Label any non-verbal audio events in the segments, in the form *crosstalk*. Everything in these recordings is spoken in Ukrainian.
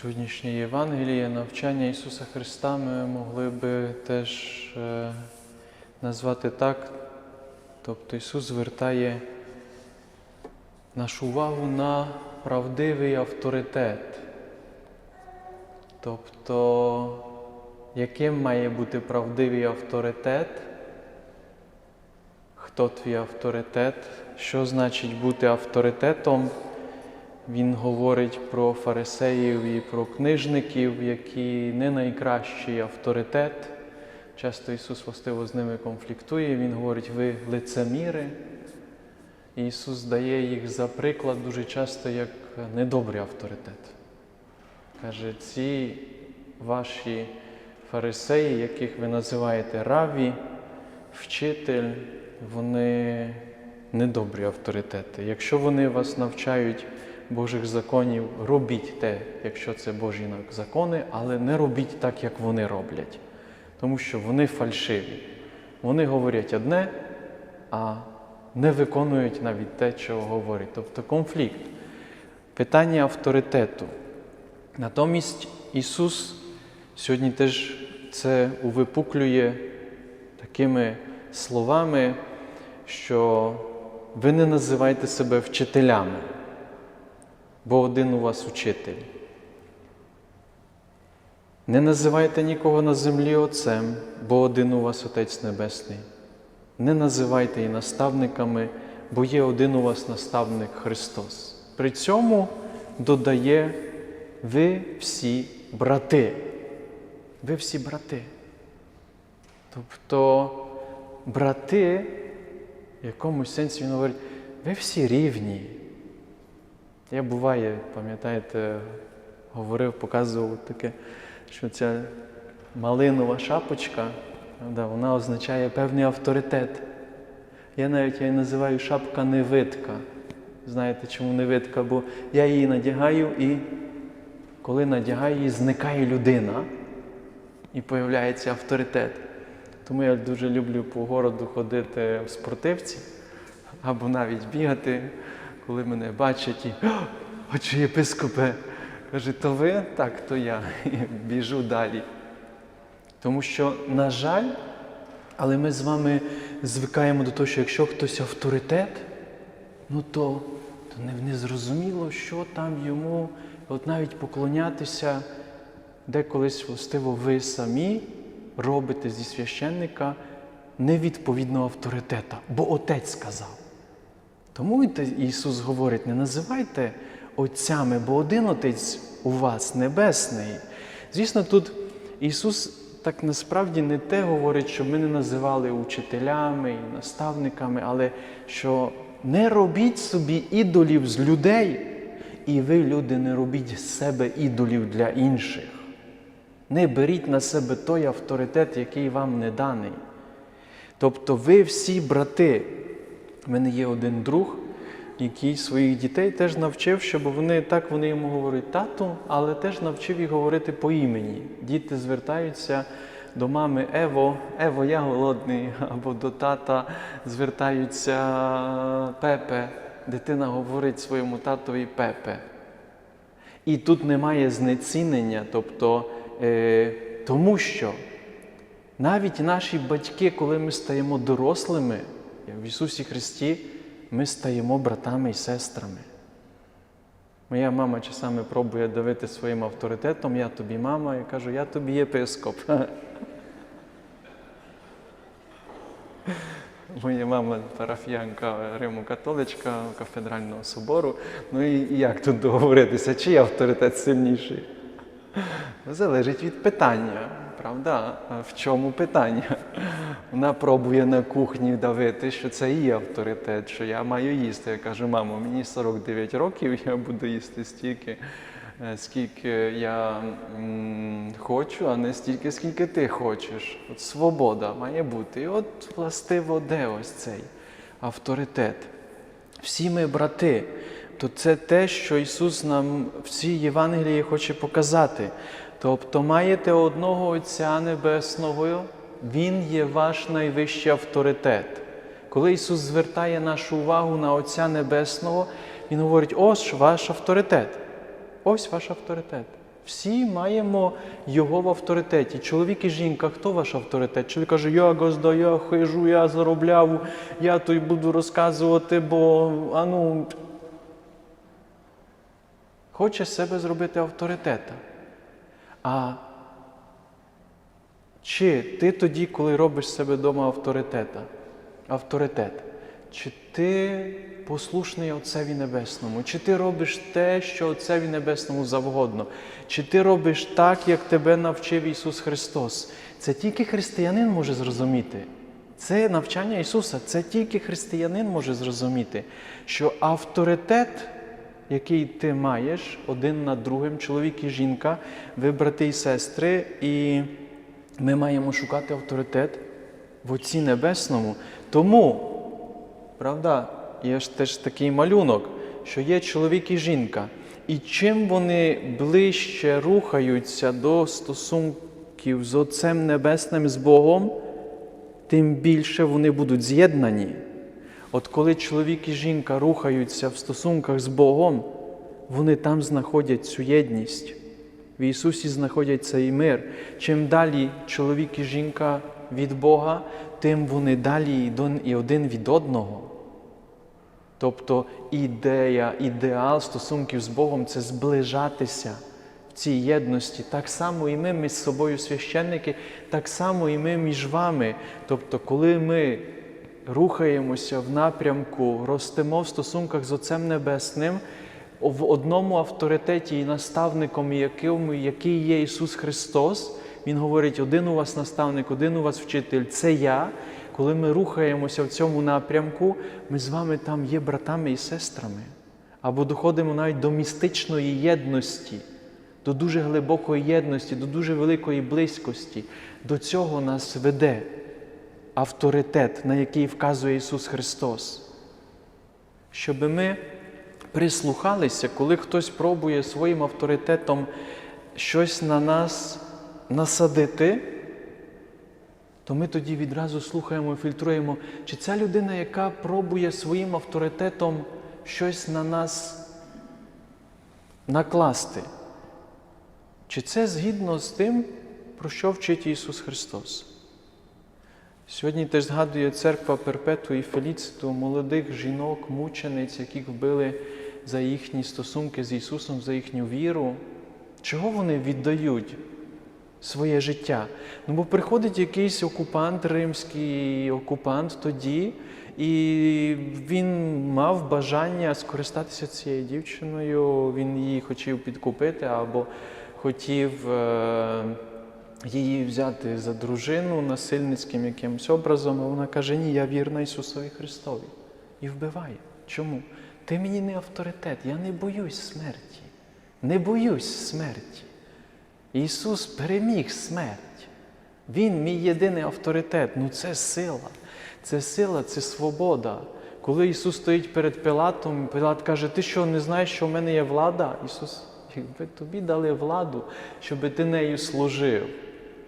Сьогоднішнє Євангеліє, навчання Ісуса Христа ми могли би теж е, назвати так. Тобто Ісус звертає нашу увагу на правдивий авторитет. Тобто, яким має бути правдивий авторитет? Хто твій авторитет? Що значить бути авторитетом? Він говорить про фарисеїв і про книжників, які не найкращий авторитет. Часто Ісус властиво з ними конфліктує. Він говорить, ви лицеміри. І Ісус дає їх за приклад дуже часто як недобрий авторитет. Каже, ці ваші фарисеї, яких ви називаєте раві, вчитель, вони недобрі авторитети. Якщо вони вас навчають Божих законів, робіть те, якщо це Божі закони, але не робіть так, як вони роблять. Тому що вони фальшиві. Вони говорять одне, а не виконують навіть те, що говорять. Тобто конфлікт. Питання авторитету. Натомість Ісус сьогодні теж це увипуклює такими словами, що ви не називайте себе вчителями, бо один у вас учитель. Не називайте нікого на землі Отцем, бо один у вас Отець Небесний. Не називайте і наставниками, бо є один у вас наставник Христос. При цьому додає ви всі брати. Ви всі брати. Тобто брати, в якомусь сенсі він говорить, ви всі рівні. Я буває, пам'ятаєте, говорив, показував таке, що ця малинова шапочка, да, вона означає певний авторитет. Я навіть її називаю шапка невидка. Знаєте, чому невидка? Бо я її надягаю і коли надягаю її, зникає людина і появляється авторитет. Тому я дуже люблю по городу ходити в спортивці або навіть бігати, коли мене бачать і «Отче єпископе, каже, то ви? Так, то я. Біжу далі. Тому що, на жаль, але ми з вами звикаємо до того, що якщо хтось авторитет, ну то, то не, зрозуміло, що там йому, от навіть поклонятися, де колись властиво ви самі робите зі священника невідповідного авторитета, бо Отець сказав. Тому Ісус говорить: не називайте отцями, бо один Отець у вас небесний. Звісно, тут Ісус так насправді не те говорить, що ми не називали учителями і наставниками, але що не робіть собі ідолів з людей, і ви, люди, не робіть з себе ідолів для інших. Не беріть на себе той авторитет, який вам не даний. Тобто ви всі брати. У мене є один друг, який своїх дітей теж навчив, щоб вони так вони йому говорять тату, але теж навчив їх говорити по імені. Діти звертаються до мами Ево, Ево, я голодний, *laughs* або до тата звертаються Пепе. Дитина говорить своєму татові Пепе. І тут немає знецінення, тобто, е, тому що навіть наші батьки, коли ми стаємо дорослими, в Ісусі Христі, ми стаємо братами і сестрами. Моя мама часами пробує давити своїм авторитетом, я тобі мама, я кажу, я тобі єпископ. Моя мама парафіянка Римо-католичка кафедрального собору. Ну і, і як тут договоритися, чий авторитет сильніший? Залежить від питання, правда? В чому питання? Вона пробує на кухні давити, що це її авторитет, що я маю їсти. Я кажу, мамо, мені 49 років, я буду їсти стільки, е, скільки я м, хочу, а не стільки, скільки ти хочеш. От свобода має бути. І от властиво де ось цей авторитет. Всі ми брати, то це те, що Ісус нам в Євангелії хоче показати. Тобто маєте одного Отця Небесного, Він є ваш найвищий авторитет. Коли Ісус звертає нашу увагу на Отця Небесного, Він говорить, ось ваш авторитет. Ось ваш авторитет. Всі маємо його в авторитеті. Чоловік і жінка, хто ваш авторитет? Чоловік каже, я газда, я хижу, я заробляв, я то буду розказувати, бо ану. Хоче себе зробити авторитета. А чи ти тоді, коли робиш себе вдома авторитета, авторитет, чи ти послушний Отцеві Небесному, чи ти робиш те, що Отцеві Небесному завгодно, чи ти робиш так, як тебе навчив Ісус Христос? Це тільки християнин може зрозуміти. Це навчання Ісуса, це тільки християнин може зрозуміти, що авторитет, який ти маєш один над другим, чоловік і жінка, ви брати і сестри, і ми маємо шукати авторитет в Отці Небесному. Тому, правда, є ж теж такий малюнок, що є чоловік і жінка. І чим вони ближче рухаються до стосунків з Отцем Небесним, з Богом, тим більше вони будуть з'єднані. От коли чоловік і жінка рухаються в стосунках з Богом, вони там знаходять цю єдність. В Ісусі знаходять цей мир. Чим далі чоловік і жінка від Бога, тим вони далі і один від одного. Тобто ідея, ідеал стосунків з Богом це зближатися в цій єдності. Так само і ми між собою священники, так само і ми між вами. Тобто, коли ми рухаємося в напрямку, ростемо в стосунках з Отцем Небесним, в одному авторитеті і наставником, який є Ісус Христос, Він говорить: один у вас наставник, один у вас вчитель це я. Коли ми рухаємося в цьому напрямку, ми з вами там є братами і сестрами. Або доходимо навіть до містичної єдності, до дуже глибокої єдності, до дуже великої близькості. До цього нас веде авторитет, на який вказує Ісус Христос. Щоб ми прислухалися, коли хтось пробує своїм авторитетом щось на нас насадити, то ми тоді відразу слухаємо і фільтруємо, чи ця людина, яка пробує своїм авторитетом щось на нас накласти, чи це згідно з тим, про що вчить Ісус Христос? Сьогодні теж згадує церква Перпету і Феліциту молодих жінок, мучениць, яких вбили за їхні стосунки з Ісусом, за їхню віру. Чого вони віддають своє життя? Ну, бо приходить якийсь окупант, римський окупант тоді, і він мав бажання скористатися цією дівчиною, він її хотів підкупити або хотів. Е її взяти за дружину насильницьким якимось образом, а вона каже, ні, я вірна Ісусові Христові. І вбиває. Чому? Ти мені не авторитет, я не боюсь смерті. Не боюсь смерті. Ісус переміг смерть. Він мій єдиний авторитет. Ну це сила. Це сила, це свобода. Коли Ісус стоїть перед Пилатом, Пилат каже, ти що, не знаєш, що в мене є влада? Ісус, якби тобі дали владу, щоб ти нею служив.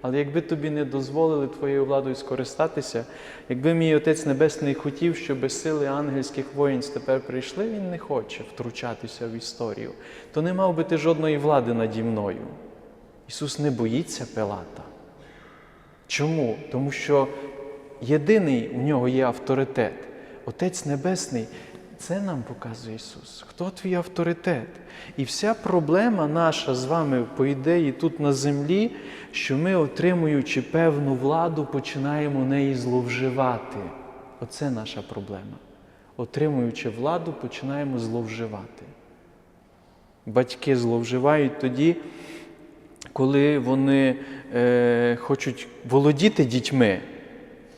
Але якби тобі не дозволили твоєю владою скористатися, якби мій Отець Небесний хотів, щоб сили ангельських воїнств тепер прийшли, він не хоче втручатися в історію, то не мав би ти жодної влади наді мною. Ісус не боїться Пилата. Чому? Тому що єдиний у нього є авторитет. Отець Небесний, це нам показує Ісус. Хто твій авторитет? І вся проблема наша з вами, по ідеї, тут на землі, що ми, отримуючи певну владу, починаємо неї зловживати. Оце наша проблема. Отримуючи владу, починаємо зловживати. Батьки зловживають тоді, коли вони е, хочуть володіти дітьми,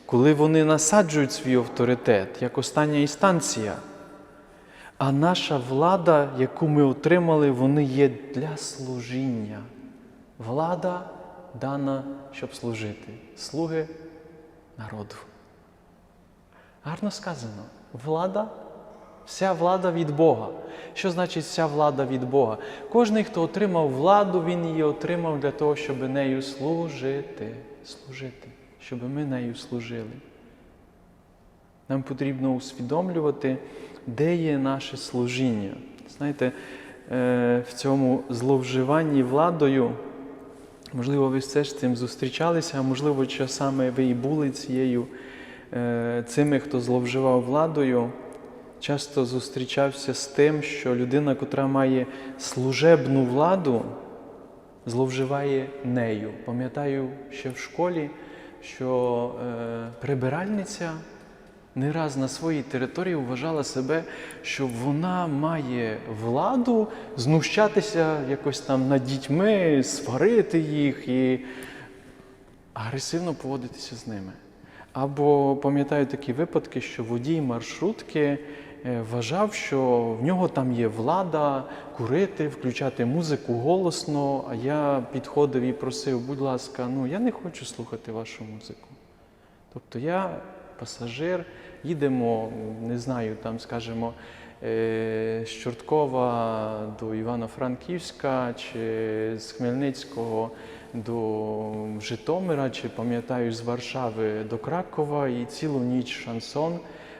коли вони насаджують свій авторитет як остання інстанція. А наша влада, яку ми отримали, вони є для служіння. Влада дана, щоб служити. Слуги народу. Гарно сказано. Влада, вся влада від Бога. Що значить вся влада від Бога? Кожний, хто отримав владу, він її отримав для того, щоб нею служити. Служити, щоб ми нею служили. Нам потрібно усвідомлювати де є наше служіння. Знаєте, е, в цьому зловживанні владою. Можливо, ви все ж з цим зустрічалися, а можливо, часами ви і були цією, е, цими, хто зловживав владою. Часто зустрічався з тим, що людина, котра має служебну владу, зловживає нею. Пам'ятаю ще в школі, що е, прибиральниця не раз на своїй території вважала себе, що вона має владу знущатися якось там над дітьми, сварити їх і агресивно поводитися з ними. Або пам'ятаю такі випадки, що водій маршрутки е, вважав, що в нього там є влада курити, включати музику голосно. А я підходив і просив, будь ласка, ну я не хочу слухати вашу музику. Тобто я пасажир, їдемо, не знаю, там, скажімо, е, з Чорткова до Івано-Франківська чи з Хмельницького до Житомира, чи пам'ятаю, з Варшави до Кракова і цілу ніч шансон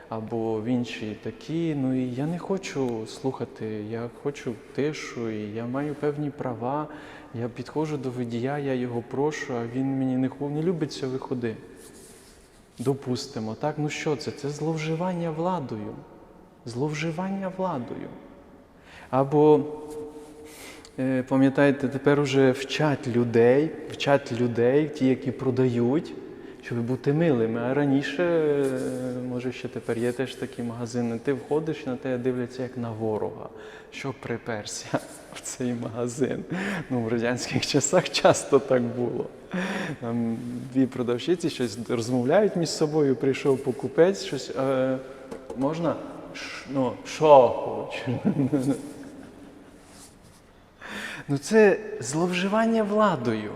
або в інші такі. Ну і я не хочу слухати, я хочу тишу, і я маю певні права. Я підходжу до водія, я його прошу, а він мені не, не любить цього виходи. Допустимо, так? Ну що це? Це зловживання владою. Зловживання владою. Або, е, пам'ятаєте, тепер уже вчать людей, вчать людей, ті, які продають, щоб бути милими. А раніше, е, може, ще тепер є теж такі магазини. Ти входиш на тебе дивляться як на ворога, що приперся в цей магазин. Ну, в радянських часах часто так було. Там дві продавщиці щось розмовляють між собою, прийшов покупець, щось. Е, можна? Ш- ну, що хочеш? Ну, це зловживання владою.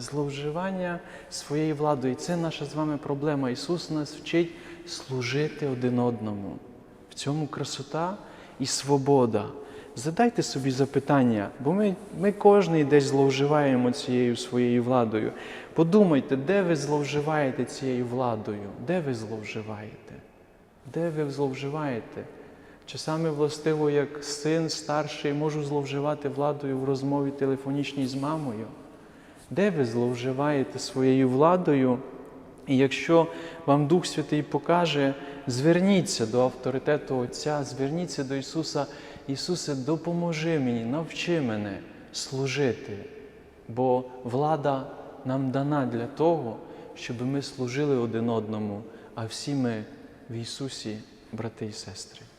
Зловживання своєю владою. І це наша з вами проблема. Ісус нас вчить служити один одному. В цьому красота і свобода. Задайте собі запитання, бо ми, ми кожен десь зловживаємо цією своєю владою. Подумайте, де ви зловживаєте цією владою? Де ви зловживаєте? Де ви зловживаєте? Часами властиво, як син старший, можу зловживати владою в розмові телефонічній з мамою. Де ви зловживаєте своєю владою? І якщо вам Дух Святий покаже, зверніться до авторитету Отця, зверніться до Ісуса. Ісусе, допоможи мені, навчи мене служити, бо влада нам дана для того, щоб ми служили один одному, а всі ми в Ісусі, брати і сестри.